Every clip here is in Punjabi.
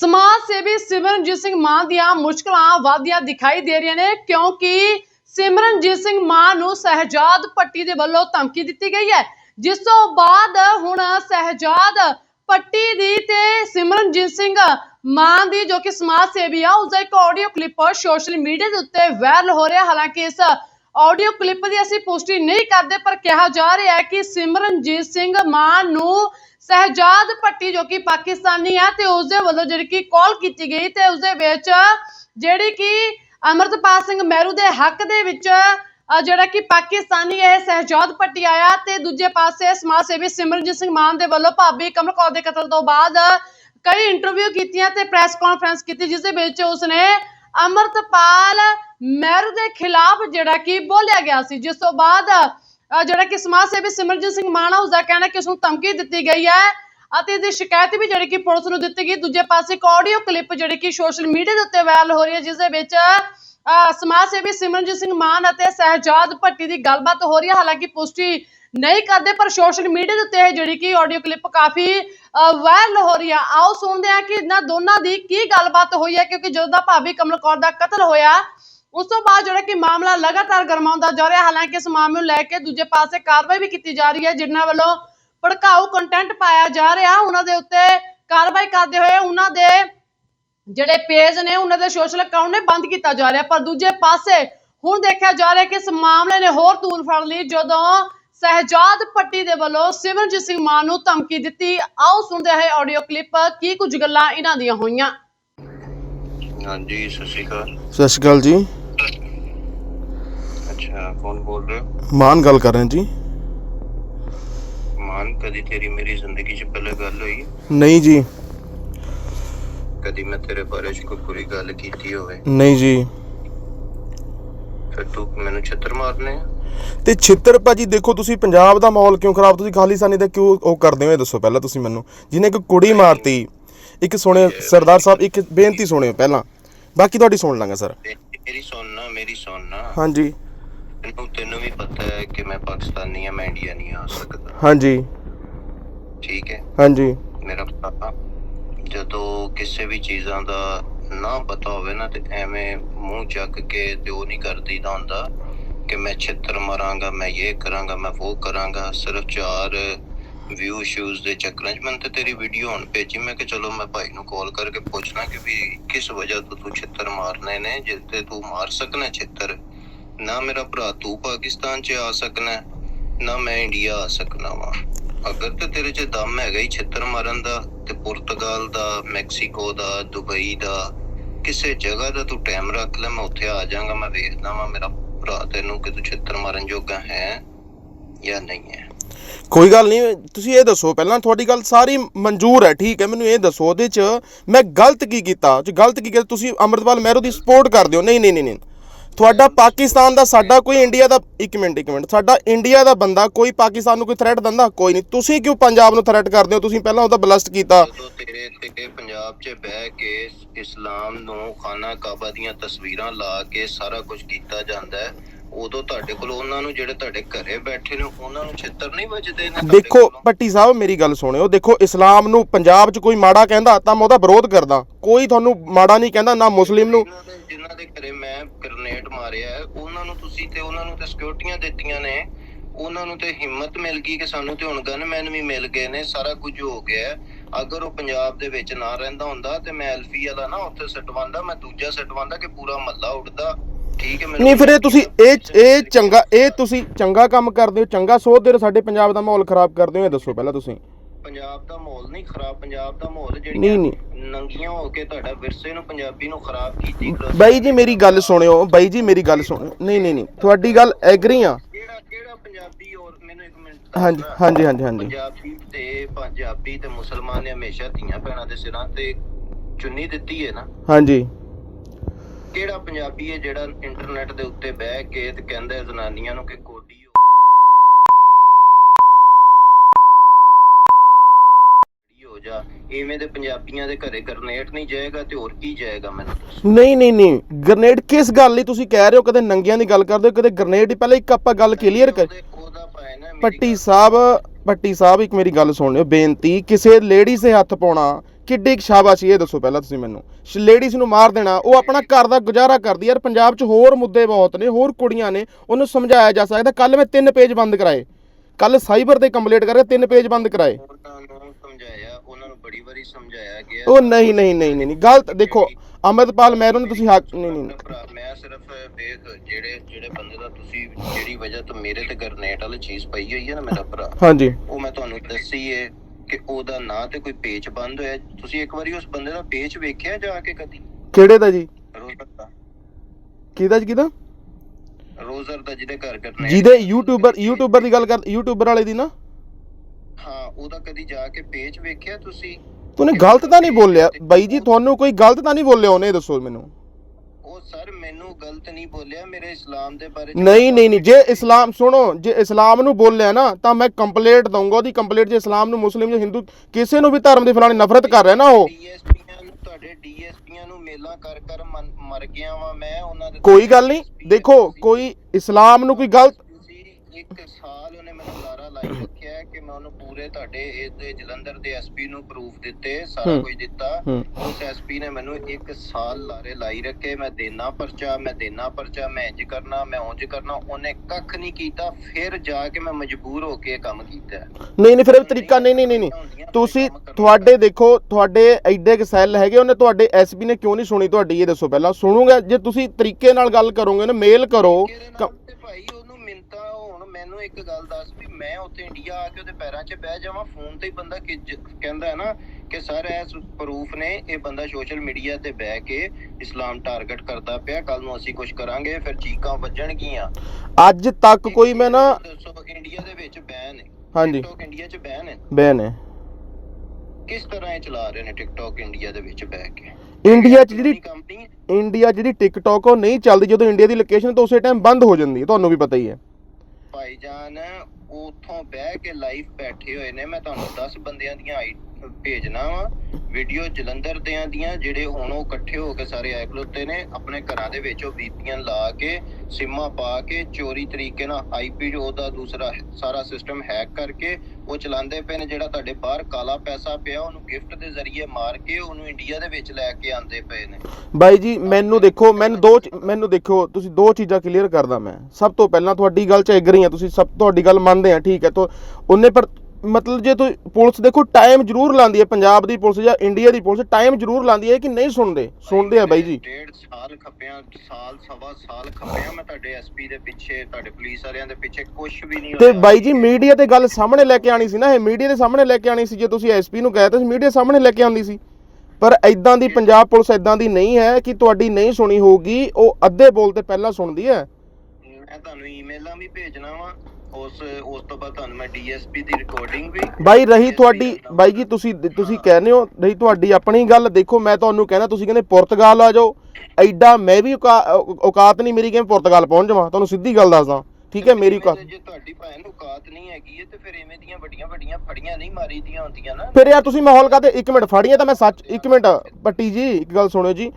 ਸਮਾਜ ਸੇਵੀ ਸਿਮਰਨਜੀਤ ਸਿੰਘ ਮਾਨ ਦੀਆਂ ਮੁਸ਼ਕਲਾਂ ਵਧਦੀਆਂ ਦਿਖਾਈ ਦੇ ਰਹੀਆਂ ਨੇ, ਕਿਉਂਕਿ ਸਿਮਰਨਜੀਤ ਸਿੰਘ ਮਾਨ ਨੂੰ ਸਹਿਜਾਦ ਪੱਟੀ ਦੇ ਵੱਲੋਂ ਧਮਕੀ ਦਿੱਤੀ ਗਈ ਹੈ। ਜਿਸ ਤੋਂ ਬਾਅਦ ਹੁਣ ਸਹਿਜਾਦ ਪੱਟੀ ਦੀ ਤੇ ਸਿਮਰਨਜੀਤ ਸਿੰਘ ਮਾਨ ਦੀ ਜੋ ਕਿ ਸਮਾਜ ਸੇਵੀ ਆ ਉਸ ਦਾ ਇੱਕ ਆਡੀਓ ਕਲਿੱਪ ਸੋਸ਼ਲ ਮੀਡੀਆ ਦੇ ਉੱਤੇ ਵਾਇਰਲ ਹੋ ਰਿਹਾ। ਹਾਲਾਂਕਿ ਇਸ ਆਡੀਓ ਕਲਿੱਪ ਦੀ ਅਸੀਂ ਪੁਸ਼ਟੀ ਨਹੀਂ ਕਰਦੇ, ਪਰ ਕਿਹਾ ਜਾ ਰਿਹਾ ਹੈ ਕਿ ਸਿਮਰਨਜੀਤ ਸਿੰਘ ਮਾਨ ਨੂੰ ਸਹਿਜਾਦ ਭੱਟੀ ਜੋ ਕਿ ਪਾਕਿਸਤਾਨੀ ਹੈ ਤੇ ਉਸ ਦੇ ਵੱਲੋਂ ਜਿਹੜੀ ਕਿ ਕਾਲ ਕੀਤੀ ਗਈ ਤੇ ਉਸ ਦੇ ਵਿੱਚ ਜਿਹੜੀ ਕਿ ਅਮਰਤਪਾਲ ਸਿੰਘ ਮਹਿਰੂ ਦੇ ਹੱਕ ਦੇ ਵਿੱਚ ਜਿਹੜਾ ਕਿ ਪਾਕਿਸਤਾਨੀ ਇਹ ਸਹਿਜਾਦ ਭੱਟੀ ਆਇਆ ਤੇ ਦੂਜੇ ਪਾਸੇ ਸਮਾਜ ਸੇਵੀ ਸਿਮਰਨਜੀਤ ਸਿੰਘ ਮਾਨ ਦੇ ਵੱਲੋਂ ਭਾਬੀ ਕਮਲ ਕੌਰ ਦੇ ਕਤਲ ਤੋਂ ਬਾਅਦ ਕਈ ਇੰਟਰਵਿਊ ਕੀਤੀਆਂ ਤੇ ਪ੍ਰੈਸ ਕਾਨਫਰੰਸ ਕੀਤੀ, ਜਿਸ ਦੇ ਵਿੱਚ ਉਸਨੇ ਅਮਰਤਪਾਲ ਮਹਿਰੂ ਦੇ ਖਿਲਾਫ ਜਿਹੜਾ ਕਿ ਬੋਲਿਆ ਗਿਆ ਸੀ। ਜਿਸ ਤੋਂ ਬਾਅਦ ਜਿਹੜਾ ਕਿ ਸਮਾਜ ਸੇਵੀ ਸਿਮਰਨਜੀਤ ਸਿੰਘ ਮਾਨ ਆ, ਉਸਦਾ ਕਹਿਣਾ ਕਿ ਉਸ ਨੂੰ ਧਮਕੀ ਦਿੱਤੀ ਗਈ ਹੈ ਅਤੇ ਇਹਦੀ ਸ਼ਿਕਾਇਤ ਵੀ ਜਿਹੜੀ ਕਿ ਪੁਲਿਸ ਨੂੰ ਦਿੱਤੀ ਗਈ। ਦੂਜੇ ਪਾਸੇ ਇੱਕ ਆਡੀਓ ਕਲਿੱਪ ਜਿਹੜੀ ਕਿ ਸੋਸ਼ਲ ਮੀਡੀਆ ਦੇ ਉੱਤੇ ਵਾਇਰਲ ਹੋ ਰਹੀ ਹੈ, ਜਿਸ ਦੇ ਵਿੱਚ ਸਮਾਜ ਸੇਵੀ ਸਿਮਰਨਜੀਤ ਸਿੰਘ ਮਾਨ ਅਤੇ ਸਹਿਜਾਦ ਭੱਟੀ ਦੀ ਗੱਲਬਾਤ ਹੋ ਰਹੀ ਹੈ। ਹਾਲਾਂਕਿ ਪੁਸ਼ਟੀ ਨਹੀਂ ਕਰਦੇ, ਪਰ ਸੋਸ਼ਲ ਮੀਡੀਆ ਦੇ ਉੱਤੇ ਇਹ ਜਿਹੜੀ ਕਿ ਆਡੀਓ ਕਲਿੱਪ ਕਾਫੀ ਵਾਇਰਲ ਹੋ ਰਹੀ ਹੈ। ਆਓ ਸੁਣਦੇ ਹਾਂ ਕਿ ਇਹਨਾਂ ਦੋਨਾਂ ਦੀ ਕੀ ਗੱਲਬਾਤ ਹੋਈ ਹੈ, ਕਿਉਂਕਿ ਜਦੋਂ ਦਾ ਭਾਬੀ ਕਮਲ ਕੌਰ ਦਾ ਕਤਲ ਹੋਇਆ ਉਸ ਤੋਂ ਬਾਅਦ ਜਿਹੜਾ ਕਿ ਮਾਮਲਾ ਲਗਾਤਾਰ ਗਰਮਾਉਂਦਾ ਜਾ ਰਿਹਾ ਹਾਲਾਂਕਿ ਇਸ ਮਾਮਲੇ ਨੂੰ ਲੈ ਕੇ ਦੂਜੇ ਪਾਸੇ ਕਾਰਵਾਈ ਵੀ ਕੀਤੀ ਜਾ ਰਹੀ ਹੈ ਜਿਨ੍ਹਾਂ ਵੱਲੋਂ ਭੜਕਾਊ ਕੰਟੈਂਟ ਪਾਇਆ ਜਾ ਰਿਹਾ। ਉਹਨਾਂ ਦੇ ਉੱਤੇ ਕਾਰਵਾਈ ਕਰਦੇ ਹੋਏ ਉਹਨਾਂ ਦੇ ਜਿਹੜੇ ਪੇਜ ਨੇ ਉਹਨਾਂ ਦੇ ਸੋਸ਼ਲ ਅਕਾਊਂਟ ਨੇ ਬੰਦ ਕੀਤਾ ਜਾ ਰਿਹਾ। ਪਰ ਦੂਜੇ ਪਾਸੇ ਹੁਣ ਦੇਖਿਆ ਜਾ ਰਿਹਾ ਕਿ ਇਸ ਮਾਮਲੇ ਨੇ ਹੋਰ ਤੂਲ ਫੜ ਲਈ ਜਦੋਂ ਸਹਿਜਾਦ ਪੱਟੀ ਦੇ ਵੱਲੋਂ ਸਿਮਰਨਜੀਤ ਸਿੰਘ ਮਾਨ ਨੂੰ ਧਮਕੀ ਦਿੱਤੀ। ਆਓ ਸੁਣਦੇ ਹਾਂ ਆਡੀਓ ਕਲਿੱਪ ਕੀ ਕੁਝ ਗੱਲਾਂ ਇਹਨਾਂ ਦੀਆਂ ਹੋਈਆਂ। ਹਾਂਜੀ ਸਤਿ ਸ਼੍ਰੀ ਅਕਾਲ। ਸਤਿ ਸ਼੍ਰੀ ਅਕਾਲ ਜੀ। ਅੱਛਾ ਕੌਣ ਬੋਲ ਰਹੇ? ਹੋ ਮਾਨ ਗੱਲ ਕਰ ਰਹੇ ਜੀ। ਮਾਨ ਕਦੀ ਤੇਰੀ ਮੇਰੀ ਜ਼ਿੰਦਗੀ 'ਚ ਪਹਿਲੇ ਗੱਲ ਹੋਈ? ਨਹੀਂ ਜੀ। ਕਦੀ ਮੈਂ ਤੇਰੇ ਬਾਰੇ 'ਚ ਕੋਈ ਬੁਰੀ ਗੱਲ ਕੀਤੀ ਹੋਵੇ? ਨਹੀਂ ਜੀ। ਫਿਰ ਤੂੰ ਮੈਨੂੰ ਛੱਤਰ ਮਾਰਨੇ ਆ? ਤੇ ਛਿੱਤਰ ਭਾਜੀ ਦੇਖੋ ਤੁਸੀਂ ਪੰਜਾਬ ਦਾ ਮਾਹੌਲ ਕਿਉਂ ਖਰਾਬ? ਤੁਸੀਂ ਖਾਲਿਸਤਾਨੀ ਦਾ ਕਿਉਂ ਉਹ ਕਰਦੇ ਹੋ? ਇਹ ਦੱਸੋ ਪਹਿਲਾਂ ਤੁਸੀਂ ਮੈਨੂੰ। ਜਿਹਨੇ ਇੱਕ ਕੁੜੀ ਮਾਰਤੀ ਇੱਕ ਸੁਣੇ ਸਰਦਾਰ ਸਾਹਿਬ ਇੱਕ ਬੇਨਤੀ ਸੁਣਿਓ ਪਹਿਲਾਂ। ਬਾਕੀ ਤੁਹਾਡੀ ਸੁਣ ਲਾਂਗਾ ਸਰ। ਮੇਰੀ ਸੁਣਨਾ ਮੇਰੀ ਸੁਣਨਾ। ਹਾਂਜੀ। ਤੈਨੂੰ ਤੈਨੂੰ ਵੀ ਪਤਾ ਹੈ ਕਿ ਮੈਂ ਪਾਕਿਸਤਾਨੀ ਆ ਮੈਂ ਇੰਡੀਆ ਨਹੀਂ ਆ ਸਕਦਾ। ਹਾਂਜੀ। ਠੀਕ ਹੈ। ਹਾਂਜੀ। ਮੇਰਾ ਭਰਾ ਜਦੋਂ ਕਿਸੇ ਵੀ ਚੀਜ਼ਾਂ ਦਾ ਨਾ ਪਤਾ ਹੋਵੇ ਨਾ ਤੇ ਐਵੇਂ ਮੂੰਹ ਚੱਕ ਕੇ ਤੇ ਉਹ ਨਹੀਂ ਕਰਦੀ ਦਾ ਹੁੰਦਾ ਕਿ ਮੈਂ ਛਿੱਤਰ ਮਾਰਾਂਗਾ ਮੈਂ ਇਹ ਕਰਾਂਗਾ ਮੈਂ ਉਹ ਕਰਾਂਗਾ ਸਿਰਫ ਚਾਰ ਵਿਊ ਸ਼ੂਜ਼ ਦੇ ਚੱਕਰਾਂ 'ਚ। ਮੈਂ ਤੇ ਤੇਰੀ ਵੀਡੀਓ ਹੁਣ ਭੇਜੀ ਮੈਂ ਕਿ ਚਲੋ ਮੈਂ ਭਾਈ ਨੂੰ ਕਾਲ ਕਰਕੇ ਪੁੱਛਣਾ ਕਿ ਵੀ ਕਿਸ ਵਜ੍ਹਾ ਤੋਂ ਤੂੰ ਛਿੱਤਰ ਮਾਰਨੇ ਨੇ ਜਿਸ ਤੇ ਤੂੰ ਮਾਰ ਸਕਣਾ ਛਿੱਤਰ? ਨਾ ਮੇਰਾ ਭਰਾ ਤੂੰ ਪਾਕਿਸਤਾਨ 'ਚ ਆ ਸਕਣਾ ਨਾ ਮੈਂ ਇੰਡੀਆ ਆ ਸਕਣਾ ਵਾ। ਅਗਰ ਤੇ ਤੇਰੇ 'ਚ ਦਮ ਹੈਗਾ ਹੀ ਛਿੱਤਰ ਮਾਰਨ ਦਾ ਤੇ ਪੁਰਤਗਾਲ ਦਾ, ਮੈਕਸੀਕੋ ਦਾ, ਦੁਬਈ ਦਾ, ਕਿਸੇ ਜਗ੍ਹਾ ਦਾ ਤੂੰ ਟਾਈਮ ਰੱਖ ਲੈ, ਮੈਂ ਉੱਥੇ ਆ ਜਾਵਾਂਗਾ, ਮੈਂ ਵੇਖਦਾ ਵਾਂ ਮੇਰਾ ਭਰਾ ਤੈਨੂੰ ਕਿ ਤੂੰ ਛਿੱਤਰ ਮਾਰਨ ਜੋਗਾ ਹੈ ਜਾਂ ਨਹੀਂ ਹੈ। ਕੋਈ ਗੱਲ ਨਹੀਂ, ਤੁਸੀਂ ਇਹ ਦੱਸੋ, ਪਹਿਲਾਂ ਤੁਹਾਡੀ ਗੱਲ ਸਾਰੀ ਮਨਜ਼ੂਰ ਹੈ, ਠੀਕ ਹੈ, ਮੈਨੂੰ ਇਹ ਦੱਸੋ ਉਹਦੇ 'ਚ ਮੈਂ ਗਲਤ ਕੀ ਕੀਤਾ? ਜੇ ਗਲਤ ਕੀ ਕੀਤਾ, ਤੁਸੀਂ ਅੰਮ੍ਰਿਤਪਾਲ ਮਹਿਰੋ ਦੀ ਸਪੋਰਟ ਕਰਦੇ ਹੋ ਨਹੀਂ ਨਹੀਂ ਨਹੀਂ। ਤੁਹਾਡਾ ਪਾਕਿਸਤਾਨ ਦਾ ਸਾਡਾ ਕੋਈ ਇੰਡੀਆ ਦਾ, ਇੱਕ ਮਿੰਟ ਇੱਕ ਮਿੰਟ। ਸਾਡਾ ਇੰਡੀਆ ਦਾ ਬੰਦਾ ਕੋਈ ਪਾਕਿਸਤਾਨ ਨੂੰ ਕੋਈ ਥ੍ਰੈਟ ਦਿੰਦਾ? ਕੋਈ ਨਹੀਂ। ਤੁਸੀਂ ਕਿਉਂ ਪੰਜਾਬ ਨੂੰ ਥ੍ਰੈਟ ਕਰਦੇ ਹੋ? ਤੁਸੀਂ ਪਹਿਲਾਂ ਉਹਦਾ ਬਲਸਟ ਕੀਤਾ। ਜਦੋਂ ਤੇਰੇ ਤੇ ਪੰਜਾਬ 'ਚ ਬਹਿ ਕੇ ਇਸਲਾਮ ਨੂੰ ਖਾਨਾ ਕਾਬਾ ਦੀਆਂ ਤਸਵੀਰਾਂ ਲਾ ਕੇ ਸਾਰਾ ਕੁਝ ਕੀਤਾ ਜਾਂਦਾ ਹੈ ਉਦੋਂ ਤੁਹਾਡੇ ਕੋਲ ਉਹਨਾਂ ਨੂੰ ਜਿਹੜੇ ਤੁਹਾਡੇ ਘਰੇ ਬੈਠੇ ਨੇ ਉਹਨਾਂ ਨੂੰ ਛਿੱਤਰ ਨਹੀਂ ਵੱਜਦੇ ਨੇ ਤੁਹਾਡੇ ਦੇਖੋ ਕੋਲੋਂ? ਪੱਟੀ ਸਾਹਿਬ ਮੇਰੀ ਗੱਲ ਸੁਣਿਓ। ਦੇਖੋ ਇਸਲਾਮ ਨੂੰ ਪੰਜਾਬ 'ਚ ਕੋਈ ਮਾੜਾ ਕਹਿੰਦਾ ਤਾਂ ਮੈਂ ਉਹਦਾ ਵਿਰੋਧ ਕਰਦਾ। ਕੋਈ ਤੁਹਾਨੂੰ ਮਾੜਾ ਨਹੀਂ ਕਹਿੰਦਾ ਨਾ ਮੁਸਲਿਮ ਨੂੰ। ਜਿਨ੍ਹਾਂ ਦੇ ਜਿਨ੍ਹਾਂ ਦੇ ਘਰੇ ਮੈਂ ਗ੍ਰਨੇਡ ਮਾਰਿਆ ਹੈ, ਉਹਨਾਂ ਨੂੰ ਤੁਸੀਂ ਤੇ ਉਹਨਾਂ ਨੂੰ ਤੇ ਸਿਕਿਉਰਟੀਆਂ ਦਿੱਤੀਆਂ ਨੇ। ਉਹਨਾਂ ਨੂੰ ਤੇ ਹਿੰਮਤ ਮਿਲ ਗਈ ਕਿ ਸਾਨੂੰ ਤੇ ਹੁਣ ਗਨਮੈਨ ਵੀ ਮਿਲ ਗਏ ਨੇ ਸਾਰਾ ਕੁਝ ਹੋ ਗਿਆ ਹੈ। ਅਗਰ ਉਹ ਪੰਜਾਬ ਦੇ ਵਿੱਚ ਨਾ ਰਹਿੰਦਾ ਹੁੰਦਾ ਤੇ ਮੈਂ ਐਲਫੀ ਵਾਲਾ ਨਾ ਉੱਥੇ ਸਟਵਾਉਂਦਾ ਮੈਂ ਦੂਜਾ ਸਟਵਾਉਂਦਾ ਕਿ ਪੂਰਾ ਮਹੱਲਾ ਉੱਡਦਾ। ਠੀਕ ਹੈ ਮੈਨੂੰ ਨਹੀਂ ਫਿਰ ਇਹ ਤੁਸੀਂ ਇਹ ਇਹ ਚੰਗਾ ਇਹ ਤੁਸੀਂ ਚੰਗਾ ਕੰਮ ਕਰਦੇ ਹੋ ਚੰਗਾ ਸੋਚਦੇ ਹੋ ਸਾਡੇ ਪੰਜਾਬ ਦਾ ਮਾਹੌਲ ਖਰਾਬ ਕਰਦੇ ਹੋ ਇਹ ਦੱਸੋ ਪਹਿਲਾਂ ਤੁਸੀਂ। ਪੰਜਾਬ ਦਾ ਮਾਹੌਲ ਨਹੀਂ ਖਰਾਬ ਪੰਜਾਬ ਦਾ ਮਾਹੌਲ ਨਹੀਂ। ਨੰਗੀਆਂ ਹੋ ਕੇ ਤੁਹਾਡਾ ਵਿਰਸੇ ਨੂੰ ਪੰਜਾਬੀ ਨੂੰ ਖਰਾਬ ਕੀਤੀ ਬਾਈ ਜੀ ਮੇਰੀ ਗੱਲ ਸੁਣਿਓ ਬਾਈ ਜੀ ਮੇਰੀ ਗੱਲ ਸੁਣਿਓ। ਨਹੀਂ ਨਹੀਂ ਨਹੀਂ ਤੁਹਾਡੀ ਗੱਲ ਐਗਰੀ ਆ। ਕਿਹੜਾ ਕਿਹੜਾ ਪੰਜਾਬੀ ਔਰ ਮੈਨੂੰ ਇੱਕ ਮਿੰਟ ਹਾਂਜੀ ਹਾਂਜੀ ਹਾਂਜੀ ਹਾਂਜੀ। ਪੰਜਾਬੀ ਤੇ ਪੰਜਾਬੀ ਤੇ ਮੁਸਲਮਾਨ ਨੇ ਹਮੇਸ਼ਾ ਧੀਆਂ ਭੈਣਾਂ ਦੇ ਸਿਰਾਂ ਤੇ ਚੁੰਨੀ ਦਿੱਤੀ ਹੈ ਨਾ। ਹਾਂਜੀ। ਕਿਹੜਾ ਪੰਜਾਬੀ ਹੈ ਜਿਹੜਾ ਇੰਟਰਨੈਟ ਦੇ ਉੱਤੇ ਬਹਿ ਕੇ ਤੇ ਕਹਿੰਦਾ ਹੈ ਜ਼ਨਾਨੀਆਂ ਨੂੰ ਕਿ ਕੋਡੀ ਹੋ ਹੋ ਜਾ ਐਵੇਂ ਦੇ ਪੰਜਾਬੀਆਂ ਦੇ ਘਰੇ ਗਰਨੇਟ ਨਹੀਂ ਜਾਏਗਾ ਤੇ ਹੋਰ ਕੀ ਜਾਏਗਾ ਮੈਨੂੰ ਦੱਸੋ। ਨਹੀਂ ਨਹੀਂ ਨਹੀਂ ਗ੍ਰਨੇਡ ਕਿਸ ਗੱਲ ਲਈ ਤੁਸੀਂ ਕਹਿ ਰਹੇ ਹੋ? ਕਦੇ ਨੰਗਿਆਂ ਦੀ ਗੱਲ ਕਰਦੇ ਹੋ? ਕਦੇ ਗ੍ਰਨੇਡ ਦੀ ਪਹਿਲਾਂ ਇੱਕ ਆਪਾਂ ਗੱਲ ਕਲੀਅਰ ਕਰ ਉਹਦੇ ਉਹਦਾ ਪਾਇਆ ਨਾ ਮੇਰੀ ਪੱਟੀ ਸਾਹਿਬ ਪੱਟੀ ਸਾਹਿਬ ਇੱਕ ਮੇਰੀ ਗੱਲ ਸੁਣ ਲਿਓ ਬੇਨਤੀ ਕਿਸੇ ਲੇਡੀ ਸੇ ਹੱਥ ਪਾਉਣਾ ਕਿੱਡੀ ਸ਼ਾਬਾਸ਼ ਇਹ ਦੱਸੋ ਪਹਿਲਾਂ ਤੁਸੀਂ ਮੈਨੂੰ। ਲੇਡੀਜ਼ ਨੂੰ ਮਾਰ ਦੇਣਾ ਉਹ ਆਪਣਾ ਘਰ ਦਾ ਗੁਜ਼ਾਰਾ ਕਰਦੀ ਯਾਰ ਪੰਜਾਬ 'ਚ ਹੋਰ ਮੁੱਦੇ ਬਹੁਤ ਨੇ ਹੋਰ ਕੁੜੀਆਂ ਨੇ ਉਹਨੂੰ ਸਮਝਾਇਆ ਜਾ ਸਕਦਾ ਕੱਲ ਮੈਂ ਤਿੰਨ ਪੇਜ ਬੰਦ ਕਰਾਏ। ਕੱਲ ਸਾਈਬਰ ਤੇ ਕੰਪਲੀਟ ਕਰਕੇ ਤਿੰਨ ਪੇਜ ਬੰਦ ਕਰਾਏ। ਸਮਝਾਇਆ ਉਹਨਾਂ ਨੂੰ ਬੜੀ ਵਾਰੀ ਸਮਝਾਇਆ ਗਿਆ। ਉਹ ਨਹੀਂ ਨਹੀਂ ਨਹੀਂ ਨਹੀਂ ਗਲਤ ਦੇਖੋ ਅਮਰਪਾਲ ਮਹਿਰੋਂ ਨੇ ਤੁਸੀਂ ਹੱਕ ਨਹੀਂ ਨਹੀਂ ਮੈਂ ਸਿਰਫ ਵੇਖ ਜਿਹੜੇ ਜਿਹੜੇ ਬੰਦੇ ਦਾ ਤੁਸੀਂ ਜਿਹੜੀ ਵਜ੍ਹਾ ਤੋਂ ਮੇਰੇ ਤੇ ਗਰਨੇਟ ਵਾਲੀ ਚੀਜ਼ ਪਈ ਹੋਈ ਹੈ ਨਾ ਮੇਰਾ ਭਰਾ ਹਾਂਜੀ। ਉਹ ਮੈਂ ਤੁਹਾਨੂੰ ਦੱਸੀ ਏ। ਕਿ ਉਹਦਾ ਨਾਂ ਤੇ ਕੋਈ ਪੇਜ ਬੰਦ ਹੋਇਆ। ਤੁਸੀਂ ਇੱਕ ਵਾਰੀ ਉਸ ਬੰਦੇ ਦਾ ਪੇਜ ਵੇਖਿਆ ਜਾ ਕੇ ਕਦੀ? ਕਿਹੜੇ ਦਾ ਜੀ? ਰੋਜ਼ਰ ਦਾ। ਕਿਹਦਾ ਜੀ ਕਿਹਦਾ? ਰੋਜ਼ਰ ਦਾ ਜਿਹਦੇ ਘਰ ਗਰਨੇਟ ਜਿਹਦੇ ਯੂਟਿਊਬਰ ਯੂਟਿਊਬਰ ਦੀ ਗੱਲ ਕਰ ਯੂਟਿਊਬਰ ਵਾਲੇ ਦੀ ਨਾ? ਹਾਂ ਉਹਦਾ ਕਦੀ ਜਾ ਕੇ ਪੇਜ ਵੇਖਿਆ ਤੁਸੀਂ? ਤੂਨੇ ਗਲਤ ਤਾਂ ਨਹੀਂ ਬੋਲਿਆ। ਬਾਈ ਜੀ ਤੁਹਾਨੂੰ ਕੋਈ ਗਲਤ ਤਾਂ ਨਹੀਂ ਬੋਲਿਆ ਉਹਨੇ ਦੱਸੋ ਮੈਨੂੰ। ਸਰ ਮੈਨੂੰ ਗਲਤ ਨਹੀਂ ਬੋਲਿਆ ਮੇਰੇ ਇਸਲਾਮ ਦੇ ਬਾਰੇ ਨਹੀਂ ਨਹੀਂ ਨਹੀਂ ਜੇ ਇਸਲਾਮ ਸੁਣੋ ਜੇ ਇਸਲਾਮ ਨੂੰ ਬੋਲਿਆ ਨਾ ਤਾਂ ਮੈਂ ਕੰਪਲੇਂਟ ਦਊਂਗਾ ਉਹਦੀ ਕੰਪਲੇਂਟ ਜੇ ਇਸਲਾਮ ਨੂੰ ਮੁਸਲਿਮ ਜਾਂ ਹਿੰਦੂ ਕਿਸੇ ਨੂੰ ਵੀ ਧਰਮ ਦੇ ਫਲਾਣੀ ਨਫ਼ਰਤ ਕਰ ਰਿਹਾ ਨਾ ਉਹ। ਡੀਐਸਪੀਆਂ ਨੂੰ ਤੁਹਾਡੇ ਡੀਐਸਪੀਆਂ ਨੂੰ ਮੇਲਾਂ ਕਰ ਕਰ ਮਨ- ਮਰ ਗਿਆ ਵਾਂ ਮੈਂ ਉਹਨਾਂ ਦੇ ਕੋਈ ਗੱਲ ਨਹੀਂ ਦੇਖੋ ਕੋਈ ਇਸਲਾਮ ਨੂੰ ਕੋਈ ਗਲਤ ਤੁਸੀਂ ਇੱਕ ਸਾਲ ਉਹਨੇ ਮੈਨੂੰ ਲਾਰਾ ਲਾਈ ਰੱਖਿਆ ਹੈ ਕਿ ਮੈਂ ਉਹਨੂੰ ਪੂਰੇ ਤੁਹਾਡੇ ਇਹਦੇ ਜਲੰਧਰ ਦੇ ਐਸਪੀ ਨੂੰ ਪ੍ਰੂਫ ਦਿੱਤੇ ਸਾਰਾ। ਕੁਝ ਦਿੱਤਾ। ਉਸ ਐਸਪੀ ਨੇ ਮੈਨੂੰ ਇੱਕ ਸਾਲ ਲਾਰੇ ਲਾਈ ਰੱਖੇ ਮੈਂ ਦੇਣਾ ਪਰਚਾ ਮੈਂ ਦੇਣਾ ਪਰਚਾ ਮੈਂ ਇੰਜ ਕਰਨਾ ਮੈਂ ਉਂਝ ਕਰਨਾ ਉਹਨੇ ਕੱਖ ਨਹੀਂ ਕੀਤਾ ਫਿਰ ਜਾ ਕੇ ਮੈਂ ਮਜਬੂਰ ਹੋ ਕੇ ਕੰਮ ਕੀਤਾ। ਨਹੀਂ ਨਹੀਂ ਫਿਰ ਤਰੀਕਾ ਨਹੀਂ ਨਹੀਂ ਨਹੀਂ ਤੁਸੀਂ ਤੁਹਾਡੇ ਦੇਖੋ ਤੁਹਾਡੇ ਐਡੇ ਕੁ ਸੈੱਲ ਹੈਗੇ ਉਹਨੇ ਤੁਹਾਡੇ ਐਸਪੀ ਨੇ ਕਿਉਂ ਨਹੀਂ ਸੁਣੀ ਤੁਹਾਡੀ ਇਹ ਦੱਸੋ ਪਹਿਲਾਂ ਸੁਣੂਗਾ ਜੇ ਤੁਸੀਂ ਤਰੀਕੇ ਨਾਲ ਗੱਲ ਕਰੋਗੇ ਨਾ ਮੇਲ ਕਰੋ ਭਾਈ ਹੁਣ ਮੈਨੂੰ ਇੱਕ ਗੱਲ ਦੱਸ ਵੀ ਮੈਂ ਉੱਥੇ ਇੰਡੀਆ ਆ ਕੇ ਉਹਦੇ ਪੈਰਾਂ 'ਚ ਬਹਿ ਜਾਵਾਂ ਫੋਨ ਤੇ ਹੀ ਬੰਦਾ ਕਹਿੰਦਾ ਹੈ ਨਾ ਕਿ ਸਰ ਇਹ ਪ੍ਰੂਫ ਨੇ ਇਹ ਬੰਦਾ ਸੋਸ਼ਲ ਮੀਡੀਆ ਤੇ ਬਹਿ ਕੇ ਇਸਲਾਮ ਟਾਰਗੇਟ ਕਰਦਾ ਪਿਆ ਕੱਲ ਨੂੰ ਅਸੀਂ ਕੁਝ ਕਰਾਂਗੇ ਫਿਰ ਚੀਕਾਂ ਵੱਜਣਗੀਆਂ। ਅੱਜ ਤੱਕ ਕੋਈ ਮੈਂ ਨਾ ਇੰਡੀਆ ਦੇ ਵਿੱਚ ਬੈਨ ਹੈ ਹਾਂਜੀ। ਟਿਕਟੌਕ ਇੰਡੀਆ 'ਚ ਬੈਨ ਹੈ ਬੈਨ ਹੈ ਕਿਸ ਤਰ੍ਹਾਂ ਇਹ ਚਲਾ ਰਹੇ ਨੇ ਟਿਕਟੌਕ ਇੰਡੀਆ ਦੇ ਵਿੱਚ ਬਹਿ ਕੇ? ਇੰਡੀਆ 'ਚ ਜਿਹੜੀ ਕੰਪਨੀ ਇੰਡੀਆ ਜਿਹੜੀ ਟਿਕਟੌਕ ਉਹ ਨਹੀਂ ਚੱਲਦੀ ਜਦੋਂ ਇੰਡੀਆ ਦੀ ਲੋਕੇਸ਼ਨ ਤਾਂ ਉਸੇ ਟਾਈਮ ਬੰਦ ਹੋ ਜਾਂਦੀ ਹੈ ਤੁਹਾਨੂੰ ਵੀ ਪਤਾ ਹੀ ਹੈ। ਭਾਈਜਾਨ, ਉਥੋਂ ਬਹਿ ਕੇ ਲਾਈਵ ਬੈਠੇ ਹੋਏ ਨੇ। ਮੈਂ ਤੁਹਾਨੂੰ 10 ਬੰਦਿਆਂ ਦੀਆਂ ਆਈ ਭੇਜਣਾ ਵਾ। ਵੀਡੀਓ ਜਲੰਧਰ ਦਿਆਂ ਦੀਆਂ, ਜਿਹੜੇ ਹੁਣ ਉਹ ਇਕੱਠੇ ਹੋ ਕੇ ਸਾਰੇ ਆਏ ਖਲੋਤੇ ਨੇ, ਆਪਣੇ ਘਰਾਂ ਦੇ ਵਿੱਚ ਉਹ ਬੀਪੀਐਨ ਲਾ ਕੇ, ਸਿਮਾਂ ਪਾ ਕੇ, ਚੋਰੀ ਤਰੀਕੇ ਨਾਲ ਆਈਪੀ ਉਹਦਾ ਦੂਸਰਾ ਸਾਰਾ ਸਿਸਟਮ ਹੈਕ ਕਰਕੇ ਉਹ ਚਲਾਉਂਦੇ ਪਏ ਨੇ, ਜਿਹੜਾ ਤੁਹਾਡੇ ਬਾਹਰ ਕਾਲਾ ਪੈਸਾ ਪਿਆ, ਉਹਨੂੰ ਗਿਫਟ ਦੇ ਜ਼ਰੀਏ ਮਾਰ ਕੇ ਉਹਨੂੰ ਇੰਡੀਆ ਦੇ ਵਿੱਚ ਲੈ ਕੇ ਆਂਦੇ ਪਏ ਨੇ। ਬਾਈ ਜੀ, ਮੈਨੂੰ ਦੇਖੋ, ਮੈਨੂੰ ਦੋ ਮੈਨੂੰ ਦੇਖੋ, ਤੁਸੀਂ ਦੋ ਚੀਜ਼ਾਂ ਕਲੀਅਰ ਕਰਦਾ ਮੈਂ। ਸਭ ਤੋਂ ਪਹਿਲਾਂ ਤੁਹਾਡੀ ਗੱਲ 'ਚ ਐਗਰੀ ਆ, ਤੁਸੀਂ ਸਭ, ਤੁਹਾਡੀ ਗੱਲ ਮੰਨਦੇ ਆ, ਠੀਕ ਹੈ, ਤੋਂ, ਉਹਨੇ ਪਰ ਮਤਲਬ ਜੇ ਤੁਸੀਂ ਪੁਲਿਸ ਦੇਖੋ ਟਾਈਮ ਜ਼ਰੂਰ ਲਾਉਂਦੀ ਹੈ ਪੰਜਾਬ ਦੀ ਪੁਲਿਸ ਜਾਂ ਇੰਡੀਆ ਦੀ ਪੁਲਿਸ ਟਾਈਮ ਜ਼ਰੂਰ ਲਾਉਂਦੀ ਹੈ ਕਿ ਨਹੀਂ ਸੁਣਦੇ? ਸੁਣਦੇ ਆ ਬਾਈ ਜੀ। ਡੇਢ ਸਾਲ ਖੱਪਿਆ ਸਾਲ ਸਵਾ ਸਾਲ ਖੱਪਿਆ ਮੈਂ ਤੁਹਾਡੇ ਐਸਪੀ ਦੇ ਪਿੱਛੇ ਤੁਹਾਡੇ ਪੁਲਿਸ ਵਾਲਿਆਂ ਦੇ ਪਿੱਛੇ ਕੁਝ ਵੀ ਨਹੀਂ ਤੇ ਬਾਈ ਜੀ ਮੀਡੀਆ ਤੇ ਗੱਲ ਸਾਹਮਣੇ ਲੈ ਕੇ ਆਣੀ ਸੀ ਨਾ ਇਹ ਮੀਡੀਆ ਦੇ ਸਾਹਮਣੇ ਲੈ ਕੇ ਆਣੀ ਸੀ ਜੇ ਤੁਸੀਂ ਐਸਪੀ ਨੂੰ ਕਹਿ ਤਾ ਮੀਡੀਆ ਸਾਹਮਣੇ ਲੈ ਕੇ ਆਉਂਦੀ ਸੀ। ਪਰ ਐਦਾਂ ਦੀ ਪੰਜਾਬ ਪੁਲਿਸ ਐਦਾਂ ਦੀ ਨਹੀਂ ਹੈ ਕਿ ਤੁਹਾਡੀ ਨਹੀਂ ਸੁਣੀ ਹੋਊਗੀ ਉਹ ਅੱਧੇ ਬੋਲ ਤੇ ਪਹਿਲਾਂ ਸੁਣਦੀ ਹੈ। ਮੈਂ ਤੁਹਾਨੂੰ ਈਮੇਲਾਂ ਵੀ ਭੇਜਣਾ ਵਾ। ਉਸ ਉਸ ਤੋਂ ਬਾਅਦ ਤੁਹਾਨੂੰ ਮੈਂ ਡੀਐਸਪੀ ਦੀ ਰਿਕਾਰਡਿੰਗ ਵੀ ਬਾਈ ਰਹੀ ਤੁਹਾਡੀ ਬਾਈ ਜੀ ਤੁਸੀਂ ਤੁਸੀਂ ਕਹਿੰਦੇ ਹੋ ਰਹੀ ਤੁਹਾਡੀ ਆਪਣੀ ਗੱਲ ਦੇਖੋ ਮੈਂ ਤੁਹਾਨੂੰ ਕਹਿੰਦਾ ਤੁਸੀਂ ਕਹਿੰਦੇ ਪੁਰਤਗਾਲ ਆ ਜਾਓ। ਐਡਾ ਮੈਂ ਵੀ ਔਕਾਤ ਨਹੀਂ ਮੇਰੀ ਕਿ ਮੈਂ ਪੁਰਤਗਾਲ ਪਹੁੰਚ ਜਾਵਾਂ ਤੁਹਾਨੂੰ ਸਿੱਧੀ ਗੱਲ ਦੱਸਦਾ। ਠੀਕ ਹੈ ਮੇਰੀ ਔਕਾਤ ਜੇ ਤੁਹਾਡੀ ਭੈਣ ਨੂੰ ਔਕਾਤ ਨਹੀਂ ਹੈਗੀ ਹੈ ਤੇ ਫਿਰ ਐਵੇਂ ਦੀਆਂ ਵੱਡੀਆਂ ਵੱਡੀਆਂ ਫੜੀਆਂ ਨਹੀਂ ਮਾਰੀ ਦੀਆਂ ਹੁੰਦੀਆਂ ਨਾ। ਫਿਰ ਯਾਰ ਤੁਸੀਂ ਮਾਹੌਲ ਕਾਤੇ ਇੱਕ ਮਿੰਟ ਫੜੀਏ ਤਾਂ ਮੈਂ ਸੱਚ ਇੱਕ ਮਿੰਟ ਪੱਟੀ ਜੀ ਇੱਕ ਗੱਲ ਸੁਣਿਓ ਜੀ।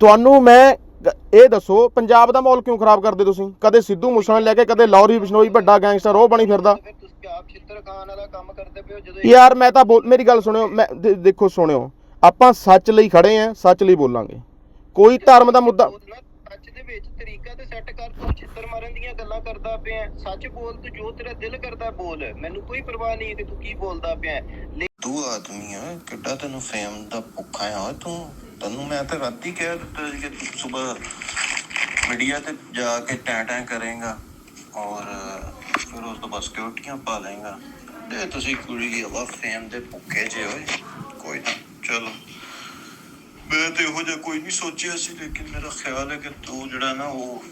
ਤੁਹਾਨੂੰ ਮੈਂ ਇਹ ਦੱਸੋ ਪੰਜਾਬ ਦਾ ਮਾਹੌਲ ਕਿਉਂ ਖਰਾਬ ਕਰਦੇ ਤੁਸੀਂ? ਕਦੇ ਸਿੱਧੂ ਮੂਸੇਵਾਲੇ ਲੈ ਕੇ ਕਦੇ ਲੌਰੀ ਬਿਸ਼ਨੋਈ ਵੱਡਾ ਗੈਂਗਸਟਰ ਉਹ ਬਣੀ ਫਿਰਦਾ। ਫਿਰ ਤੁਸੀਂ ਆਪ ਛਿੱਤਰ ਖਾਨ ਵਾਲਾ ਕੰਮ ਕਰਦੇ ਪਏ ਹੋ ਜਦੋਂ ਯਾਰ ਮੈਂ ਤਾਂ ਬੋਲ ਮੇਰੀ ਗੱਲ ਸੁਣਿਓ ਮੈਂ ਦੇ- ਦੇਖੋ ਸੁਣਿਓ। ਆਪਾਂ ਸੱਚ ਲਈ ਖੜੇ ਆਂ ਸੱਚ ਲਈ ਬੋਲਾਂਗੇ। ਕੋਈ ਧਰਮ ਦਾ ਮੁੱਦਾ ਉਹ ਨਾ ਸੱਚ ਦੇ ਵਿੱਚ ਤਰੀਕਾ ਤੇ ਸੈੱਟ ਕਰ ਤੂੰ ਛਿੱਤਰ ਮਾਰਨ ਦੀਆਂ ਗੱਲਾਂ ਕਰਦਾ ਪਿਆ ਸੱਚ ਬੋਲ ਤੂੰ ਜੋ ਤੇਰਾ ਦਿਲ ਕਰਦਾ ਬੋਲ। ਮੈਨੂੰ ਕੋਈ ਪਰਵਾਹ ਨਹੀਂ ਕਿ ਤੂੰ ਕੀ ਬੋਲਦਾ ਪਿਆ ਤੂੰ ਆਦਮੀ ਆ ਕਿੱਡਾ ਤੈਨੂੰ ਫੇਮ ਦਾ ਭੁੱਖਾ ਆ। ਤੂੰ ਤੈਨੂੰ ਮੈਂ ਤਾਂ ਰਾਤੀ ਕਹਿ ਦਿੱਤਾ ਸੀ ਕਿ ਸਵੇਰ ਮੀਡੀਆ ਤੇ ਜਾ ਕੇ ਟੈਂ ਟੈਂ ਕਰੇਗਾ ਔਰ ਫਿਰ ਉਸ ਤੋਂ ਬਾਅਦ ਸਿਕਿਉਰਟੀਆਂ ਪਾ ਲੇਗਾ ਤੇ ਤੁਸੀਂ ਕੁੜੀ ਹਵਾ ਫੇਮ ਦੇ ਭੁੱਖੇ ਜੇ ਹੋਏ, ਕੋਈ ਨਾ, ਚਲੋ। ਮੈਂ ਤੇ ਇਹੋ ਜਿਹਾ ਕੋਈ ਨਹੀਂ ਸੋਚਿਆ ਸੀ, ਲੇਕਿਨ ਮੇਰਾ ਖਿਆਲ ਹੈ ਕਿ ਤੂੰ ਜਿਹੜਾ ਨਾ ਉਹ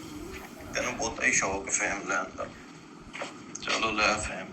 ਤੈਨੂੰ ਬਹੁਤਾ ਹੀ ਸ਼ੌਕ ਫੇਮ ਲੈਣ ਦਾ। ਚਲੋ ਲੈ ਫੇਮ